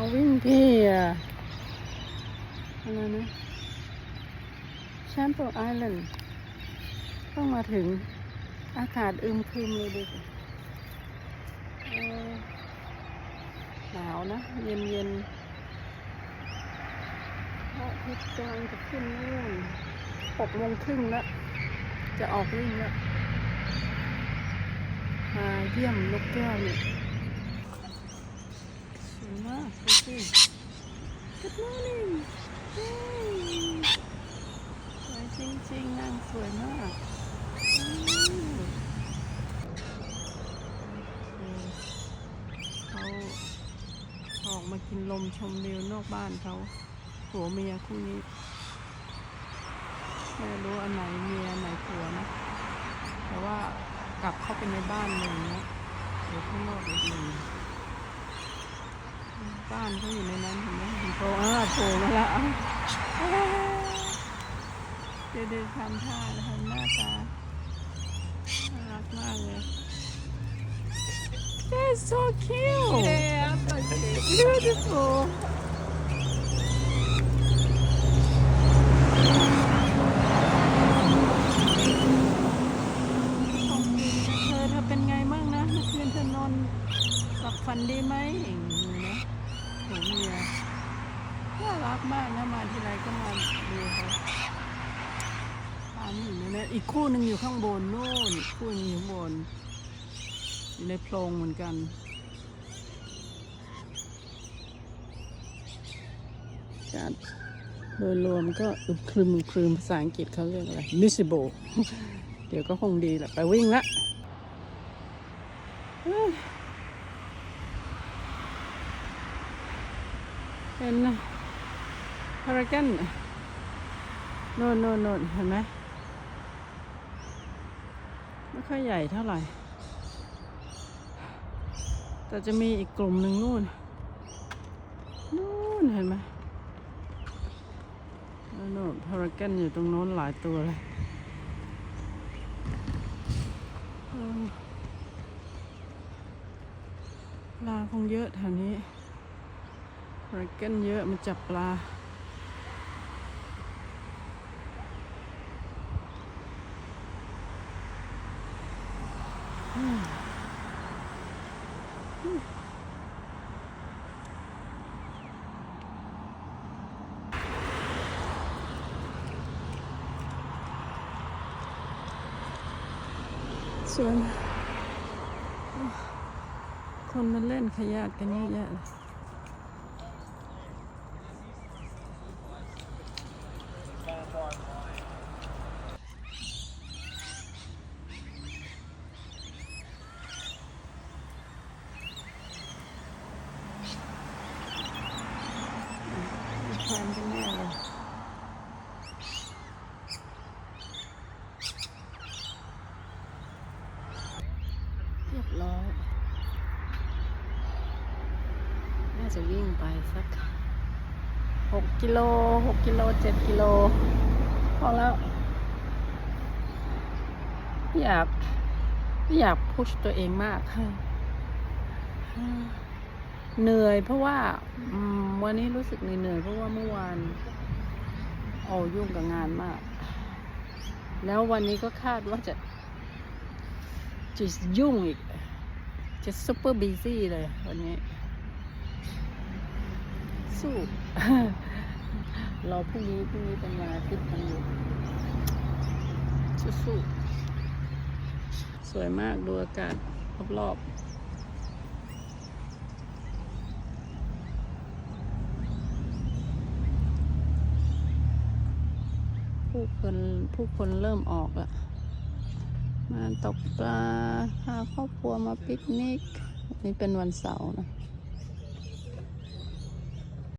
มาวิ่งที่อะอะไรนะแชมเปิลไอแลนด์ต้องมาถึงอากาศอึมครึมเลยดูสิหนาวนะ เย็นเย็นๆพระอาทิตย์กำลังจะขึ้นนู่นหกโมงครึ่งแล้ว จะออกวิ่งแล้วมาเยี่ยมนกแก้วเนี่ย สวยมากดูสิ Good morning เย้สวยจริงๆนางสวยมากอืมเขาออกมากินลมชมวิวนอกบ้านเขาผัวเมียคู่นี้ไม่รู้อันไหนเมียอันไหนผัวนะ แต่ว่ากลับเข้าไปในบ้านหนึ่งนะเดี๋ยวข้างนอกอีกหนึ่ง บ้านเขาอยู่ในนั้นเห็นไหมเห็นโผล่อ่าโผล่มาแล้วเดี๋ยวเดินทำท่าทำหน้าตาน่ารักมากเลย That's so cute Yeah, beautiful เธอเธอเป็นไงบ้างนะเมื่อคืนเธอนอนหลับฝันดีไหม วเมียน่ารักมากนะมาที่ไรก็มาดูเขาตามอยู่นี่ยนะอีกคู่หนึ่งอยู่ข้างบนนู่นคู่นึงอยู่ข้างบน อยู่ในโพรงเหมือนกันการโดยรวมก็อึมครึมครึมภาษาอังกฤษเขาเรียกอะไร miserable เดี๋ยวก็คงดีแหละไปวิ่งละ เป็นพารากันโน่นโน่นโน่นเห็นไหมไม่ค่อยใหญ่เท่าไหร่ แต่จะมีอีกกลุ่มหนึ่งนู่น นู่นเห็นไหมโน่นพารากันอยู่ตรงโน้นหลายตัวเลยลาคงเยอะแถวนี้ พารกันเยอะมันจับปลา ส่วน คนมาเล่นขยะกันเยอะแยะ เลยแทนกันแน่เลยเรียบร้อย น่าจะวิ่งไปสักหกกิโลหกกิโลเจ็ดกิโล พอแล้ว อยาก อยากพุชตัวเองมากค่ะ เหนื่อยเพราะว่าวันนี้รู้สึกเหนื่อยเพราะว่าเมื่อวานโอ้ยุ่งกับงานมาก แล้ววันนี้ก็คาดว่าจะจะยุ่งอีก จะซุปเปอร์บีซี่เลยวันนี้ สู้รอพรุ่งนี้พรุ่งนี้เป็นวันอาทิตย์กันอยู่สู้ๆสวยมากดูอากาศรอบๆ ผู้คนผู้คนเริ่มออกละมาตกปลาพาครอบครัวมาปิกนิกนี่เป็นวันเสาร์นะ